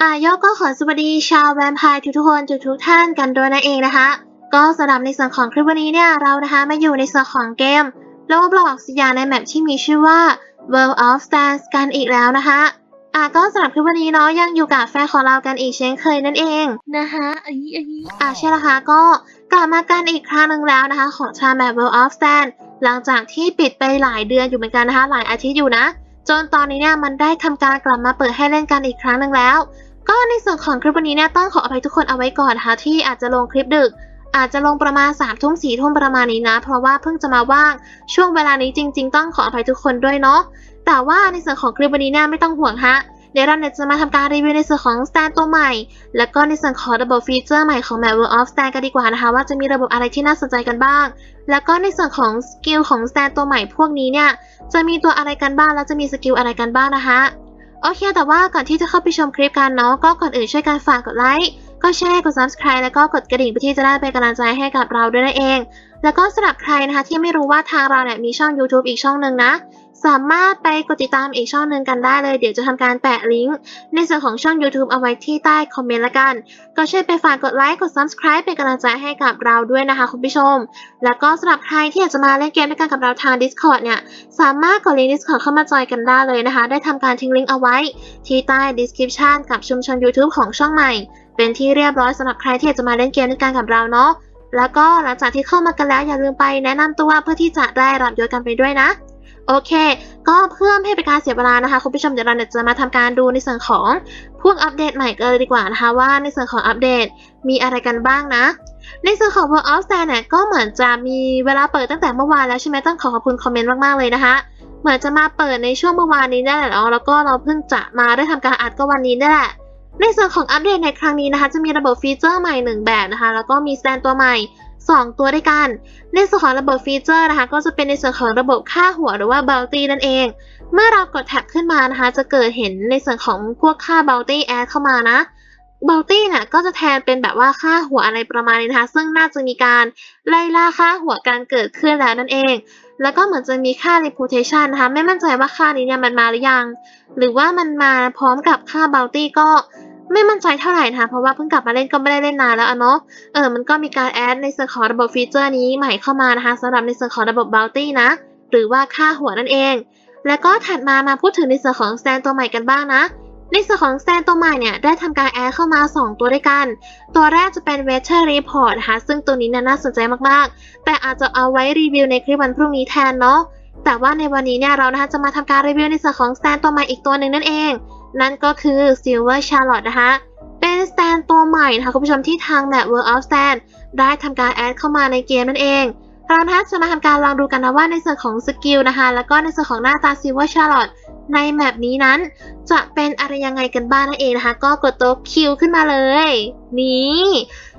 อะโยกก็ขอสวัสดีชาวแวมไพร์ทุกๆคนทุกๆท่านกันด้วยนั่นเองนะคะ ก็สำหรับในส่วนของคลิปวันนี้เนี่ยเรานะคะมาอยู่ในส่วนของเกมโลบล็อกสยาในแมปที่มีชื่อว่า World of Stars กันอีกแล้วนะคะ อะก็สำหรับคลิปวันนี้เนาะยังอยู่กับแฟนของเรากันอีกเช่นเคยนั่นเองนะคะอีอีอะใช่แล้วค่ะก็กลับมากันอีกครั้งหนึ่งแล้วนะคะ ของชาแมป World of Stars หลังจากที่ปิดไปหลายเดือนอยู่เหมือนกันนะคะ หลายอาทิตย์อยู่นะ จนตอนนี้เนี่ยมันได้ทำการกลับมาเปิดให้เล่นกันอีกครั้งหนึ่งแล้ว ก็ในส่วนของคลิปวันนี้เนี่ยต้องขออภัยทุกคนเอาไว้ก่อนนะคะที่อาจจะลงคลิปดึก อาจจะลงประมาณ3ามทุ่มสี่ทุ่มประมาณนี้นะ เพราะว่าเพิ่งจะมาว่างช่วงเวลานี้จริง ๆ ต้องขออภัยทุกคนด้วยเนาะ แต่ว่าในส่วนของคลิปวันนี้เนี่ยไม่ต้องห่วงฮะเดี๋ยวเราเนี่ยจะมาทำการรีวิวในส่วนของ stand ตัวใหม่ แล้วก็ในส่วนของระบบฟีเจอร์ใหม่ของ Map World of Stand กันดีกว่านะคะ ว่าจะมีระบบอะไรที่น่าสนใจกันบ้าง แล้วก็ในส่วนของสกิลของ stand ตัวใหม่พวกนี้เนี่ย จะมีตัวอะไรกันบ้าง แล้วจะมีสกิลอะไรกันบ้างนะคะ โอเค แต่ว่าก่อนที่จะเข้าไปชมคลิปกันเนาะ ก็ก่อนอื่นช่วยกันฝากกดไลค์ ก็แชร์ กด subscribe แล้วก็กดกระดิ่งเพื่อที่จะได้เป็นกำลังใจให้กับเราด้วยนั่นเอง แล้วก็สำหรับใครนะคะที่ไม่รู้ว่าทางเราเนี่ยมีช่อง YouTube อีกช่องหนึ่งนะ สามารถไปกดติดตามอีกช่องหนึ่งกันได้เลย เดี๋ยวจะทำการแปะลิงก์ในส่วนของช่อง YouTube เอาไว้ที่ใต้คอมเมนต์ละกัน ก็ช่วยไปฝากกดไลค์กด subscribe เป็นกำลังใจให้กับเราด้วยนะคะคุณผู้ชม แล้วก็สำหรับใครที่อยากจะมาเล่นเกมด้วยกันกับเราทาง Discord เนี่ย สามารถกดลิงก์ Discord เข้ามาจอยกันได้เลยนะคะ ได้ทำการทิ้งลิงก์เอาไว้ ที่ใต้ description กับชุมชน YouTube ของช่องใหม่ เป็นที่เรียบร้อยสำหรับใครที่อยากจะมาเล่นเกมด้วยกันกับเราเนาะแล้วก็หลังจากที่เข้ามากันแล้วอย่าลืมไปแนะนำตัวเพื่อที่จะได้รับยศกันไปด้วยนะ โอเค ก็เพื่อไม่ให้เป็นการเสียเวลานะคะ คุณผู้ชมเดี๋ยวเราเนี่ยจะมาทำการดูในส่วนของพวกอัปเดตใหม่กันเลยดีกว่านะคะว่าในส่วนของอัปเดตมีอะไรกันบ้างนะ ในส่วนของ World of Star เนี่ยก็เหมือนจะมีเวลาเปิดตั้งแต่เมื่อวานแล้วใช่ไหมต้องขอขอบคุณคอมเมนต์มากๆเลยนะคะเหมือนจะมาเปิดในช่วงเมื่อวานนี้นั่นแหละเนาะแล้วก็เราเพิ่งจะมาได้ทำการอัดก็วันนี้นั่นแหละในส่วนของอัปเดตในครั้งนี้นะคะ จะมีระบบฟีเจอร์ใหม่หนึ่งแบบนะคะ แล้วก็มีแตนตัวใหม่ 2 ตัวด้วยกัน ในส่วนของระบบฟีเจอร์นะคะ ก็จะเป็นในส่วนของระบบค่าหัวหรือว่า bounty นั่นเอง เมื่อเรากดแท็บขึ้นมานะคะ จะเกิดเห็นในส่วนของพวกค่า bounty add เข้ามานะ bounty เนี่ยก็จะแทนเป็นแบบว่าค่าหัวอะไรประมาณนี้นะคะ ซึ่งน่าจะมีการไล่ล่าค่าหัวการเกิดขึ้นแล้วนั่นเอง แล้วก็เหมือนจะมีค่า reputation นะคะ ไม่มั่นใจว่าค่านี้เนี่ยมันมาหรือยัง หรือว่ามันมาพร้อมกับค่า bounty ก็ ไม่มั่นใจเท่าไหร่นะคะเพราะว่าเพิ่งกลับมาเล่นก็ไม่ได้เล่นนานแล้วเนาะเออมันก็มีการแอดในส่วนของระบบฟีเจอร์นี้ใหม่เข้ามานะคะสำหรับในส่วนของระบบ bounty นะ หรือว่าค่าหัวนั่นเอง แล้วก็ถัดมามาพูดถึงในส่วนของแตนตัวใหม่กันบ้างนะในส่วนของแตนตัวใหม่เนี่ยได้ทำการแอดเข้ามา 2 ตัวด้วยกัน ตัวแรกจะเป็น Weather Report นะคะซึ่งตัวนี้เนี่ยน่าสนใจมากๆ แต่อาจจะเอาไว้รีวิวในคลิปวันพรุ่งนี้แทนเนาะแต่ว่าในวันนี้เนี่ยเรานะคะจะมาทำการรีวิวในส่วนของแตนตัวใหม่อีกตัวหนึ่งนั่นเอง นั่นก็คือ Silver Charlotte นะคะ เป็นสแตนตัวใหม่นะคะคุณผู้ชมที่ทาง Map World of Stand ได้ทำการแอดเข้ามาในเกมนั่นเองเรานะคะจะมาทำการลองดูกันนะว่าในส่วนของสกิลนะคะ แล้วก็ในส่วนของหน้าตา Silver Charlotte ในแมปนี้นั้น จะเป็นอะไรยังไงกันบ้างนั่นเองนะคะ ก็กดตัวคิวขึ้นมาเลย นี่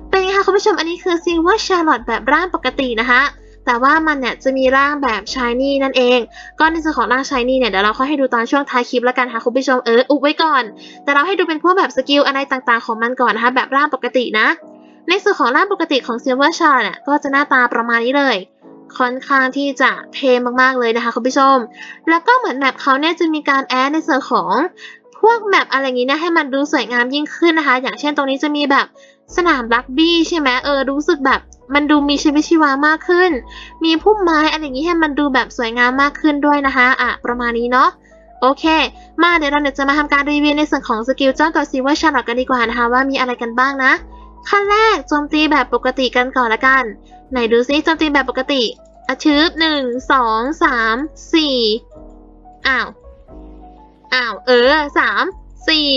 เป็นไงคะคุณผู้ชมอันนี้คือ Silver Charlotte แบบร่างปกตินะคะ แต่ว่ามันเนี่ยจะมีร่างแบบ Shiny นั่นเอง ก็ในส่วนของร่าง Shiny เนี่ยเดี๋ยวเราค่อยให้ดูตอนช่วงท้ายคลิปแล้วกันค่ะคุณผู้ชมเอออุบไว้ก่อน แต่เราให้ดูเป็นพวกแบบสกิลอะไรต่างๆของมันก่อนนะคะแบบร่างปกตินะ ในส่วนของร่างปกติของ Silver s h a r เนี่ยก็จะหน้าตาประมาณนี้เลยค่อนข้างที่จะเทมากๆเลยนะคะคุณผู้ชม แล้วก็เหมือนแมปเขาเนี่ยจะมีการแอดในส่วนของพวกแมปอะไรอย่างนี้เนี่ยให้มันดูสวยงามยิ่งขึ้นนะคะ อย่างเช่นตรงนี้จะมีแบบสนามรักบี้ใช่ไหมเออรู้สึกแบบ มันดูมีชีวิตชีวามากขึ้น มีพุ่มไม้อะไรอย่างนี้ให้มันดูแบบสวยงามมากขึ้นด้วยนะคะ อะ ประมาณนี้เนาะ โอเค มาเดี๋ยวเราเนี่ยจะมาทำการรีวิวในส่วนของสกิลเจ้าตัวซีเวอร์ชาร์ลกันดีกว่านะคะว่ามีอะไรกันบ้างนะ ขั้นแรกโจมตีแบบปกติกันก่อนละกัน ไหนดูซิโจมตีแบบปกติอาชืบหนึ่งสองสามสี่อ้าว อ้าว เออสามสี่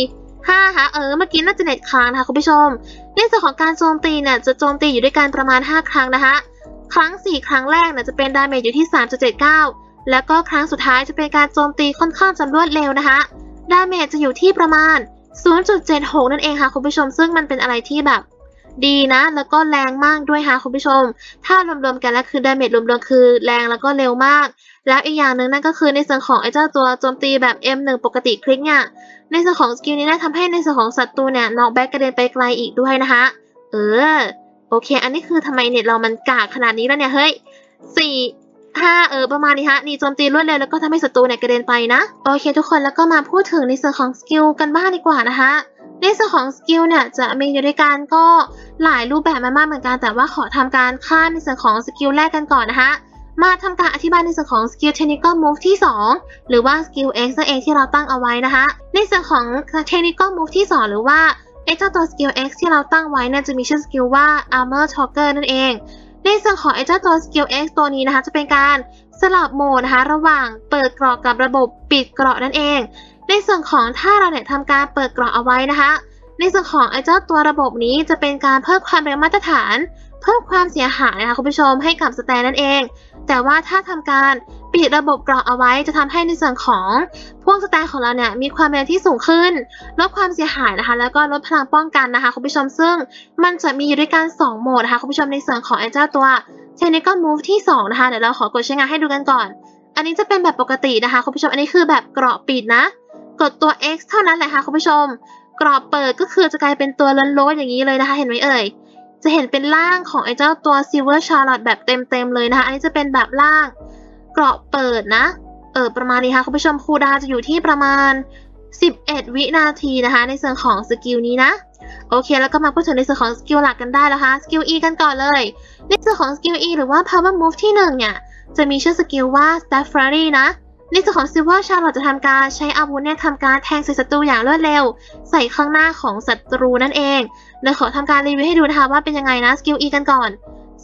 ห้าฮะเออเมื่อกี้น่าจะเน็ตค้างนะคะคุณผู้ชมในส่วนของการโจมตีเนี่ยจะโจมตีอยู่ด้วยกันประมาณ 5 ครั้งนะคะครั้ง 4 ครั้งแรกเนี่ยจะเป็นดาเมจอยู่ที่ 3.79 แล้วก็ครั้งสุดท้ายจะเป็นการโจมตีค่อนข้างจะรวดเร็วนะคะดาเมจจะอยู่ที่ประมาณ 0.76 นั่นเองค่ะคุณผู้ชม ซึ่งมันเป็นอะไรที่แบบ ดีนะ แล้วก็แรงมากด้วยค่ะคุณผู้ชม ถ้ารวมๆกันแล้วคือดาเมจรวมๆคือแรงแล้วก็เร็วมาก แล้วอีกอย่างหนึ่งนั่นก็คือในส่วนของไอ้เจ้าตัวโจมตีแบบ M1 ปกติคลิกเนี่ย ในส่วนของสกิลนี้นะทำให้ในส่วนของศัตรูเนี่ยนอกแบ็กกระเด็นไปไกลอีกด้วยนะคะเออโอเค อันนี้คือทำไมเน็ตเรามันกากขนาดนี้แล้วเนี่ยเฮ้ยสี่ห้าเออประมาณนี้ฮะนี่โจมตีรวดเร็วแล้วก็ทำให้ศัตรูเนี่ยกระเด็นไปนะโอเค ทุกคนแล้วก็มาพูดถึงในส่วนของสกิลกันบ้างดีกว่านะคะในส่วนของสกิลเนี่ยจะมีอยู่ด้วยกันก็หลายรูปแบบมากๆเหมือนกันแต่ว่าขอทำการข้ามในส่วนของสกิลแรกกันก่อนนะคะ มาทำการอธิบายในส่วนของสกิลเทคนิคอลมูฟที่ 2 หรือว่าสกิล X นั่นเองที่เราตั้งเอาไว้นะคะ ในส่วนของเทคนิคอลมูฟที่ 2 หรือว่าไอ้เจ้าตัวสกิล X ที่เราตั้งไว้เนี่ยจะมีชื่อสกิลว่า Armor Talker นั่นเอง ในส่วนของไอ้เจ้าตัวสกิล X ตัวนี้นะคะ จะเป็นการสลับโหมดนะคะ ระหว่างเปิดเกราะกับระบบปิดเกราะนั่นเอง ในส่วนของถ้าเราเนี่ยทำการเปิดเกราะเอาไว้นะคะ ในส่วนของไอ้เจ้าตัวระบบนี้จะเป็นการเพิ่มความเร็วมาตรฐาน เพิ่มความเสียหายนะคะคุณผู้ชมให้กับสแตนนั่นเอง แต่ว่าถ้าทำการปิดระบบเกราะเอาไว้จะทำให้ในส่วนของพวกสแตนของเราเนี่ยมีความเร็วที่สูงขึ้น ลดความเสียหายนะคะ แล้วก็ลดพลังป้องกันนะคะคุณผู้ชมซึ่งมันจะมีอยู่ด้วยกัน 2 โหมดนะคะคุณผู้ชมในส่วนของไอ้เจ้าตัว Technical Move ที่ 2 นะคะ เดี๋ยวเราขอกดใช้งานให้ดูกันก่อน อันนี้จะเป็นแบบปกตินะคะคุณผู้ชมอันนี้คือแบบเกราะปิดนะ กดตัว X เท่านั้นแหละค่ะคุณผู้ชมกรอบเปิดก็คือจะกลายเป็นตัวล้นๆอย่างนี้เลยนะคะ เห็นไหมเอ่ย จะเห็นเป็นร่างของไอ้เจ้าตัว Silver Charlotte แบบเต็มๆเลยนะคะ อันนี้จะเป็นแบบร่างเกราะเปิดนะ เออประมาณนี้ค่ะคุณผู้ชมคูดาจะอยู่ที่ประมาณ 11 วินาทีนะคะ ในส่วนของสกิลนี้นะ โอเค แล้วก็มาพูดถึงในส่วนของสกิลหลักกันได้แล้วค่ะสกิล E กันก่อนเลย ในส่วนของสกิล E หรือว่า Power Move ที่ 1 เนี่ย จะมีชื่อสกิลว่า Staff Flurry นะ ในส่วนของ Silver Charlotte จะทำการใช้อาวุธเนี่ยทำการแทงใส่ศัตรูอย่างรวดเร็ว ใส่ข้างหน้าของศัตรูนั่นเองเดี๋ยวขอทำการรีวิวให้ดูนะคะว่าเป็นยังไงนะสกิล E กันก่อน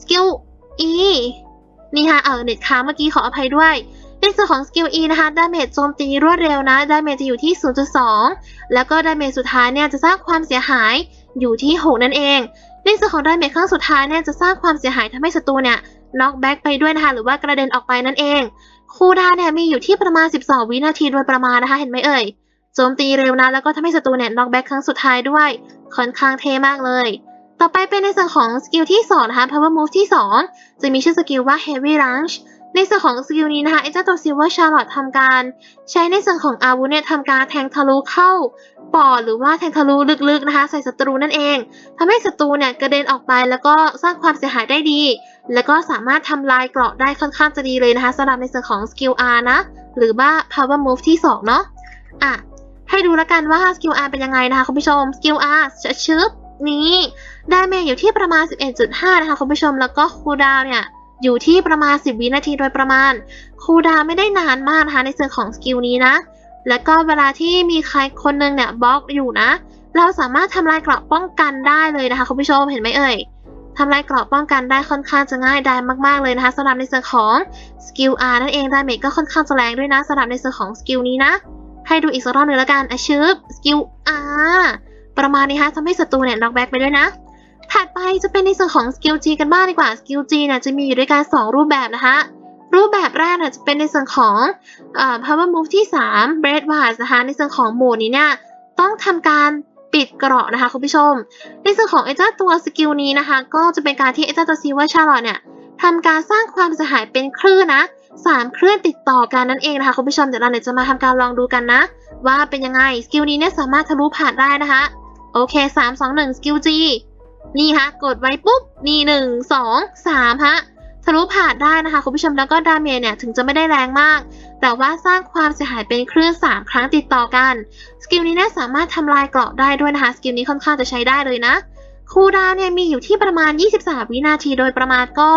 สกิล E นี่ค่ะเออเน็ตค้างเมื่อกี้ขออภัยด้วยในส่วนของสกิล E นะคะดาเมจโจมตีรวดเร็วนะดาเมจจะอยู่ที่ 0.2 แล้วก็ดาเมจสุดท้ายเนี่ยจะสร้างความเสียหายอยู่ที่ 6 นั่นเอง ในส่วนของดาเมจครั้งสุดท้ายเนี่ยจะสร้างความเสียหายทำให้ศัตรูเนี่ยน็อกแบ็กไปด้วยนะคะหรือว่ากระเด็นออกไปนั่นเอง คูดาวเนี่ยมีอยู่ที่ประมาณ 12 วินาทีโดยประมาณนะคะ เห็นไหมเอ่ย โจมตีเร็วนะแล้วก็ทำให้ศัตรูเนี่ยน็อกแบ็กครั้งสุดท้ายด้วย ค่อนข้างเท่มากเลย ต่อไปเป็นในส่วนของสกิลที่ 2 นะคะ power move ที่ 2 จะมีชื่อสกิลว่า heavy lunge ในส่วนของสกิลนี้นะคะไอ้เจ้าตัว silver charlotte ทำการ ใช้ในส่วนของอาวุธเนี่ยทำการแทงทะลุเข้าปอดหรือว่าแทงทะลุลึกๆนะคะ ใส่ศัตรูนั่นเองทำให้ศัตรูเนี่ยกระเด็นออกไปแล้วก็สร้างความเสียหายได้ดี แล้วก็สามารถทำลายเกราะได้ค่อนข้างจะดีเลยนะคะสำหรับในส่วนของสกิล R นะ หรือว่า power move ที่ 2 เนาะอะให้ดูแล้วกันว่าสกิล R เป็นยังไงนะคะคุณผู้ชมสกิล R จะชึบนี้ได้เมจอยู่ที่ประมาณ 11.5 นะคะคุณผู้ชมแล้วก็คูดาวเนี่ยอยู่ที่ประมาณ 10 วินาทีโดยประมาณคูดาวไม่ได้นานมากนะคะในส่วนของสกิลนี้นะ แล้วก็เวลาที่มีใครคนหนึงเนี่ยบล็อกอยู่นะ เราสามารถทำลายเกราะป้องกันได้เลยนะคะคุณผู้ชมเห็นไหมเอ่ย ทำลายเกราะป้องกันได้ค่อนข้างจะง่ายได้มากๆเลยนะคะสำหรับในส่วนของสกิล R นั่นเองดาเมจก็ค่อนข้างจะแรงด้วยนะสำหรับในส่วนของสกิลนี้นะ ให้ดูอีกสักรอบหนึ่งแล้วกันอาชืบสกิล R ประมาณนี้ฮะทำให้ศัตรูเนี่ยน็อกแบ็กไปด้วยนะ ถัดไปจะเป็นในส่วนของสกิล G กันบ้างดีกว่าสกิล G เนี่ยจะมีอยู่ด้วยกัน2รูปแบบนะคะรูปแบบแรกเนี่ยจะเป็นในส่วนของเอ่อ power move ที่ 3 bread w a s นะคะในส่วนของโหมดนี้เนี่ยต้องทำการ ปิดเกราะนะคะคุณผู้ชม ในส่วนของไอ้เจ้าตัวสกิลนี้นะคะ ก็จะเป็นการที่ไอ้เจ้าตัว silver charlotte เนี่ยทำการสร้างความเสียหายเป็นคลื่นนะสามคลื่นติดต่อกันนั่นเองนะคะคุณผู้ชมเดี๋ยวเราเนี่ยจะมาทำการลองดูกันนะ ว่าเป็นยังไงสกิลนี้เนี่ยสามารถทะลุผ่านได้นะคะโอเค3 2 1สกิล G นี่ฮะกดไว้ปุ๊บนี่1 2 3ฮะทะ ลุผ่านได้นะคะคุณผู้ชมแล้วก็ดาเมจเนี่ยถึงจะไม่ได้แรงมาก แต่ว่าสร้างความเสียหายเป็นคลื่น3 ครั้งติดต่อกัน สกิลนี้เนี่ยสามารถทำลายเกราะได้ด้วยนะคะ สกิลนี้ค่อนข้างจะใช้ได้เลยนะคูดาวน์เนี่ยมีอยู่ที่ประมาณ 23 วินาทีโดยประมาณก็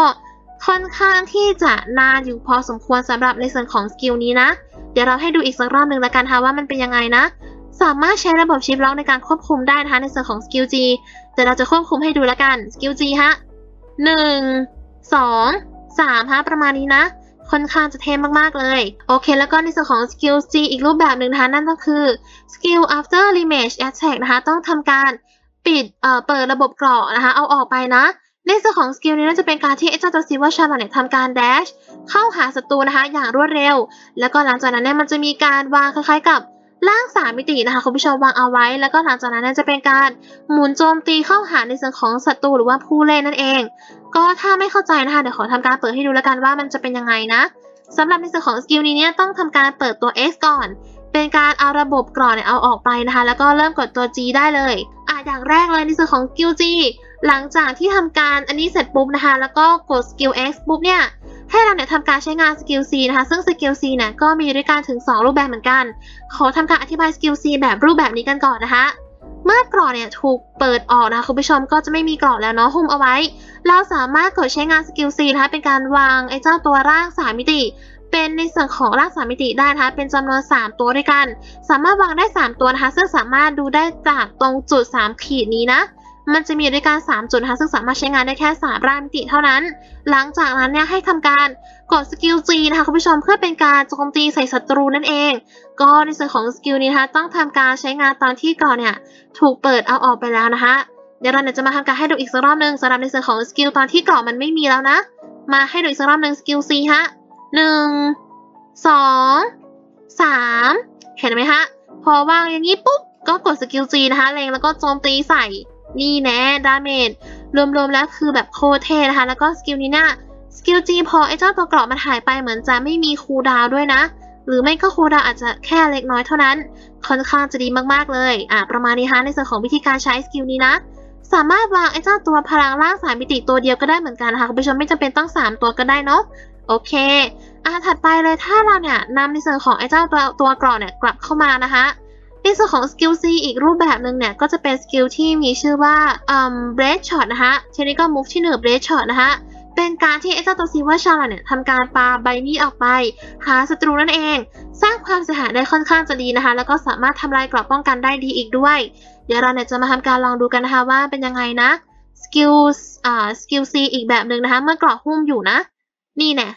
ค่อนข้างที่จะนานอยู่พอสมควรสำหรับในส่วนของสกิลนี้นะ เดี๋ยวเราให้ดูอีกสักรอบหนึ่งละกันค่ะว่ามันเป็นยังไงนะ สามารถใช้ระบบชิปล็อกในการควบคุมได้นะคะในส่วนของสกิล G แต่เราจะควบคุมให้ดูละกันสกิล G ฮะหนึ่ง สองสามฮะประมาณนี้นะ ค่อนข้างจะเท่มากๆเลย โอเค แล้วก็ในส่วนของสกิล G อีกรูปแบบหนึ่งนะคะนั่นก็คือสกิล after image attack นะคะ ต้องทำการปิดเอ่อเปิดระบบเกราะนะคะ เอาออกไปนะในส่วนของสกิลนี้น่าจะเป็นการที่ไอ้เจ้าตัวซิว่าชาร์ลเนี่ยทำการแดชเข้าหาศัตรูนะคะ อย่างรวดเร็ว แล้วก็หลังจากนั้นเนี่ยมันจะมีการวางคล้ายๆกับ ร่างสามมิตินะคะคุณผู้ชมวางเอาไว้ แล้วก็หลังจากนั้นจะเป็นการหมุนโจมตีเข้าหาในส่วนของศัตรูหรือว่าผู้เล่นนั่นเอง ก็ถ้าไม่เข้าใจนะคะเดี๋ยวขอทำการเปิดให้ดูแล้วกันว่ามันจะเป็นยังไงนะสำหรับในส่วนของสกิลนี้เนี่ยต้องทำการเปิดตัว X ก่อน เป็นการเอาระบบกรอเนี่ยเอาออกไปนะคะ แล้วก็เริ่มกดตัว G ได้เลยอะอย่างแรกเลยในส่วนของสกิล G หลังจากที่ทำการอันนี้เสร็จปุ๊บนะคะ แล้วก็กดสกิล X ปุ๊บเนี่ย ให้เราเนี่ยทำการใช้งานสกิล C นะคะ ซึ่งสกิล C เนี่ยก็มีด้วยกันถึง 2 รูปแบบเหมือนกัน ขอทำการอธิบายสกิล C แบบรูปแบบนี้กันก่อนนะคะ เมื่อกรอบเนี่ยถูกเปิดออกนะคะคุณผู้ชมก็จะไม่มีกรอบแล้วเนาะหุ้มเอาไว้ เราสามารถกดใช้งานสกิล C นะคะเป็นการวางไอ้เจ้าตัวร่าง3มิติเป็นในส่วนของร่าง3มิติได้นะคะ เป็นจำนวน 3 ตัวด้วยกัน สามารถวางได้ 3 ตัวนะคะ ซึ่งสามารถดูได้จากตรงจุด 3 ขีดนี้นะ มันจะมีด้วยกัน3จุดนะคะซึ่งสามารถใช้งานได้แค่3ร่างมิติเท่านั้น หลังจากนั้นเนี่ยให้ทำการกดสกิล G นะคะคุณผู้ชมเพื่อเป็นการโจมตีใส่ศัตรูนั่นเอง ก็ในส่วนของสกิลนี้นะคะต้องทำการใช้งานตอนที่ก่อนเนี่ยถูกเปิดเอาออกไปแล้วนะคะเดี๋ยวเราเนี่ยจะมาทำการให้ดูอีกสักรอบหนึ่งสำหรับในส่วนของสกิลตอนที่กรอบมันไม่มีแล้วนะ มาให้ดูอีกสักรอบหนึ่งสกิล C ฮะหนึ่งสองสามเห็นไหมฮะพอวางอย่างนี้ปุ๊บก็กดสกิล G นะคะเล็งแล้วก็โจมตีใส่ นี่แน่ดาเมจรวมๆแล้วคือแบบโคตรเท่นะคะ แล้วก็สกิลนี้น่ะสกิล G พอไอ้เจ้าตัวเกราะมันหายไปเหมือนจะไม่มีคูดาวด้วยนะ หรือไม่ก็คูดาวอาจจะแค่เล็กน้อยเท่านั้น ค่อนข้างจะดีมากๆเลยอะประมาณนี้ฮะในส่วนของวิธีการใช้สกิลนี้นะสามารถวางไอ้เจ้าตัวพลังร่างสามมิติตัวเดียวก็ได้เหมือนกันนะคะคุณผู้ชมไม่จำเป็นต้อง 3 ตัวก็ได้เนาะโอเคอะถัดไปเลยถ้าเราเนี่ยนำในส่วนของไอ้เจ้าตัวตัวกรอบเนี่ยกลับเข้ามานะคะ ในส่วนของสกิล C อีกรูปแบบหนึ่งเนี่ย ก็จะเป็นสกิลที่มีชื่อว่าอืม bread shot นะคะเทคนิคก็ move ที่หนึ่ง bread shot นะคะเป็นการที่ไอ้เจ้าตัวซีเว่าชาลเนี่ยทำการปาใบมีดออกไป หาศัตรูนั่นเอง สร้างความเสียหายได้ค่อนข้างจะดีนะคะ แล้วก็สามารถทำลายกรอบป้องกันได้ดีอีกด้วย เดี๋ยวเราเนี่ยจะมาทำการลองดูกันนะคะว่าเป็นยังไงนะสกิลอ่าสกิล C อีกแบบหนึ่งนะคะ เมื่อกรอบหุ้มอยู่นะ นี่แน่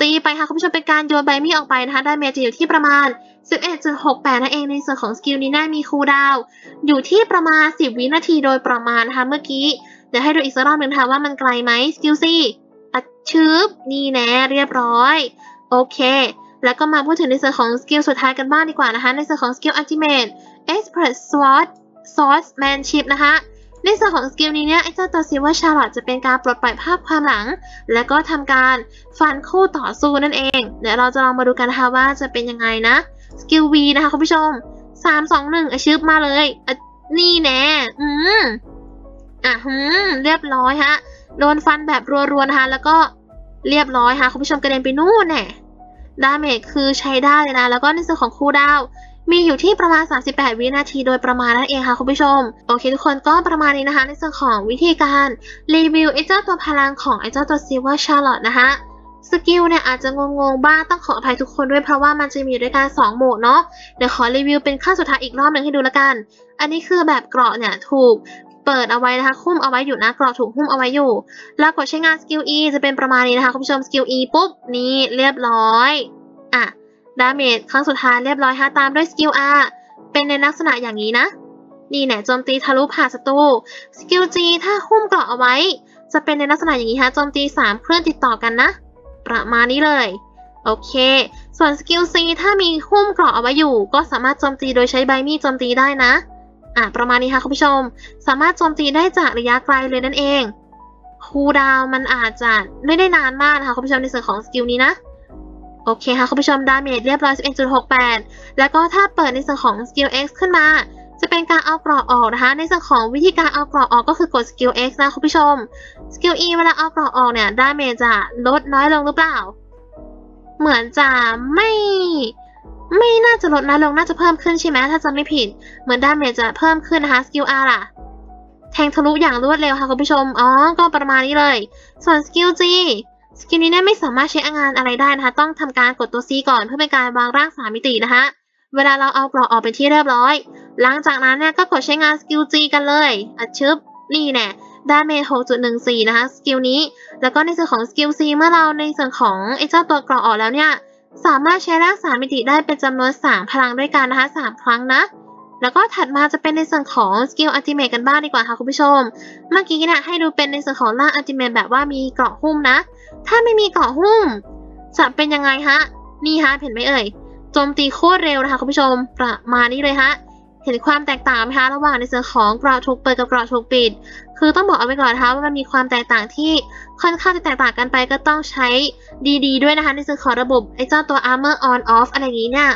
ตีไปค่ะคุณผู้ชมเป็นการโยนใบมีดออกไปนะคะได้เมจอยู่ที่ประมาณ 11.68 นั่นเองในส่วนของสกิลนี้น่ามีคูลดาวอยู่ที่ประมาณ 10 วินาทีโดยประมาณนะคะเมื่อกี้ เดี๋ยวให้ดูอีกสักรอบหนึ่งนะคะว่ามันไกลไหมสกิล C อัดชืบนี่แน่เรียบร้อย โอเค แล้วก็มาพูดถึงในส่วนของสกิลสุดท้ายกันบ้างดีกว่านะคะ ในส่วนของสกิล Ultimate Express Sword Swordsmanship นะคะในส่วนของสกิลนี้เนี่ยไอ้เจ้าตัวซิว่าชาร์ลอตจะเป็นการปลดปล่อยภาพความหลัง และก็ทำการฟันคู่ต่อสู้นั่นเอง เดี๋ยวเราจะลองมาดูกันนะคะว่าจะเป็นยังไงนะ สกิล V นะคะคุณผู้ชม3 2 1อาชืบมาเลยอนี่แน่อืมอะหืมเรียบร้อยฮะ โดนฟันแบบรัวๆนะคะแล้วก็เรียบร้อยค่ะคุณผู้ชมกระเด็นไปนู่นแน่ดาเมจคือใช้ได้เลยนะ แล้วก็ในส่วนของคูลดาวมีอยู่ที่ประมาณ 38 วินาทีโดยประมาณนั่นเองค่ะคุณผู้ชม โอเคทุกคนก็ประมาณนี้นะคะ ในส่วนของวิธีการรีวิวไอ้เจ้าตัวพลังของไอ้เจ้าตัวซิลเวอร์ชาร์ลอตนะคะ สกิลเนี่ยอาจจะงงๆบ้างต้องขออภัยทุกคนด้วยเพราะว่ามันจะมีด้วยกัน2โหมดเนาะเดี๋ยวขอรีวิวเป็นขั้นสุดท้ายอีกรอบหนึ่งให้ดูละกัน อันนี้คือแบบเกราะเนี่ยถูกเปิดเอาไว้นะคะหุ้มเอาไว้อยู่นะเกราะถูกหุ้มเอาไว้อยู่ แล้วกดใช้งานสกิล E จะเป็นประมาณนี้นะคะคุณผู้ชมสกิล E ปุ๊บนี่เรียบร้อยอะดาเมจครั้งสุดท้ายเรียบร้อยฮะตามด้วยสกิล R เป็นในลักษณะอย่างนี้นะ นี่แหละโจมตีทะลุผ่านศัตรูสกิล G ถ้าหุ้มเกราะเอาไว้ จะเป็นในลักษณะอย่างนี้ฮะโจมตี 3 เคลื่อนติดต่อกันนะ ประมาณนี้เลย โอเค ส่วนสกิล C ถ้ามีหุ้มเกราะเอาไว้อยู่ ก็สามารถโจมตีโดยใช้ใบมีดโจมตีได้นะ อะ ประมาณนี้ค่ะคุณผู้ชม สามารถโจมตีได้จากระยะไกลเลยนั่นเองคูดาวมันอาจจะไม่ได้นานมากนะคะคุณผู้ชมในส่วนของสกิลนี้นะ โอเคค่ะคุณผู้ชมดาเมจเรียบร้อย 11.68 แล้วก็ถ้าเปิดในส่วนของสกิล X ขึ้นมา จะเป็นการเอากราะออกนะคะ ในส่วนของวิธีการเอากราะออกก็คือกดสกิล X นะคุณผู้ชมสกิล E เวลาเอากราะออกเนี่ยดาเมจจะลดน้อยลงหรือเปล่า เหมือนจะไม่ไม่น่าจะลดน้อยลงน่าจะเพิ่มขึ้นใช่ไหมถ้าจำไม่ผิด เหมือนดาเมจจะเพิ่มขึ้นนะคะสกิล R ล่ะ แทงทะลุอย่างรวดเร็วค่ะคุณผู้ชมอ๋อก็ประมาณนี้เลย ส่วนสกิล G สกิลนี้เนี่ยไม่สามารถใช้งานอะไรได้นะคะ ต้องทำการกดตัว C ก่อนเพื่อเป็นการวางร่างสามมิตินะคะ เวลาเราเอากราะออกเป็นที่เรียบร้อย หลังจากนั้นเนี่ยก็กดใช้งานสกิล G กันเลยอัดชึบนี่แน่ดาเมจ6.14 นะคะ สกิลนี้ แล้วก็ในส่วนของสกิล C เมื่อเราในส่วนของไอ้เจ้าตัวเกราะออกแล้วเนี่ย สามารถใช้ร่างสามมิติได้เป็นจำนวน 3 พลังด้วยกันนะคะ 3 ครั้งนะ แล้วก็ถัดมาจะเป็นในส่วนของสกิลอัลติเมทกันบ้างดีกว่าค่ะคุณผู้ชม เมื่อกี้เนี่ยให้ดูเป็นในส่วนของร่างอัลติเมทแบบว่ามีเกราะหุ้มนะ ถ้าไม่มีเกราะหุ้ม จะเป็นยังไงฮะ นี่ฮะเห็นไหมเอ่ย โจมตีโคตรเร็วนะคะคุณผู้ชม ประมาณนี้เลยฮะ ห็นความแตกต่างไหมคะระหว่างในส่วนของเกราะถูกเปิดกับเกราะถูกปิด คือต้องบอกเอาไว้ก่อนนะคะว่ามันมีความแตกต่างที่ค่อนข้างจะแตกต่างกันไปก็ต้องใช้ดีๆด้วยนะคะในส่วนของระบบไอ้เจ้าตัว armor on off อะไรอย่างนี้เนี่ย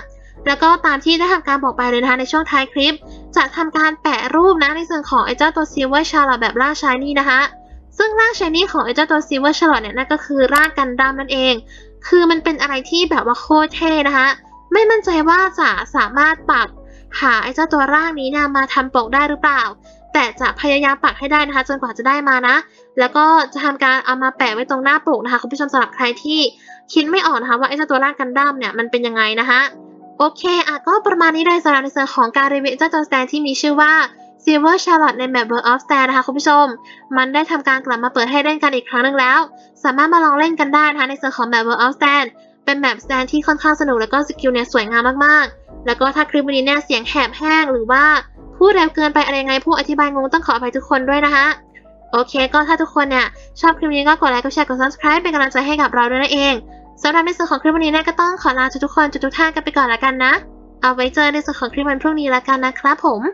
แล้วก็ตามที่ได้ทำการบอกไปเลยนะคะในช่วงท้ายคลิป จะทำการแปะรูปนะในส่วนของไอ้เจ้าตัวซิลเวอร์ชาร์ลอตแบบร่างชายนี่นะคะ ซึ่งร่างชายนี่ของไอ้เจ้าตัวซิลเวอร์ชาร์ลอตเนี่ยนั่นก็คือร่างกันดั้มนั่นเอง คือมันเป็นอะไรที่แบบว่าโคตรเท่นะคะไม่มั่นใจว่าจะสามารถปัก หาไอ้เจ้าตัวร่างนี้เนี่ยมาทำปกได้หรือเปล่า แต่จะพยายามปักให้ได้นะคะ จนกว่าจะได้มานะ แล้วก็จะทำการเอามาแปะไว้ตรงหน้าปกนะคะคุณผู้ชมสำหรับใครที่คิดไม่ออกนะคะว่าไอ้เจ้าตัวร่างกันดั้มเนี่ยมันเป็นยังไงนะคะโอเคอะก็ประมาณนี้เลยสำหรับในส่วนของการรีวิวเจ้าตัวสแตนที่มีชื่อว่า Silver Charlotte ในแมป World of Star นะคะคุณผู้ชม มันได้ทำการกลับมาเปิดให้เล่นกันอีกครั้งหนึ่งแล้ว สามารถมาลองเล่นกันได้นะคะในส่วนของแมป World of Star เป็นแมปสแตนที่ค่อนข้างสนุกแล้วก็สกิลเนี่ยสวยงามมากๆ แล้วก็ถ้าคลิปวันนี้เนี่ยเสียงแหบแห้งหรือว่าพูดเร็วเกินไปอะไรยังไงผู้อธิบายงงต้องขออภัยทุกคนด้วยนะคะโอเค ก็ถ้าทุกคนเนี่ยชอบคลิปนี้ก็กดไลค์กดแชร์กด subscribe เป็นกำลังใจให้กับเราด้วยนั่นเองสำหรับในส่วนของคลิปวันนี้เนี่ยก็ต้องขอลาทุกๆคนทุกท่านกันไปก่อนละกันนะ เอาไว้เจอในส่วนของคลิปวันพรุ่งนี้ละกันนะครับผม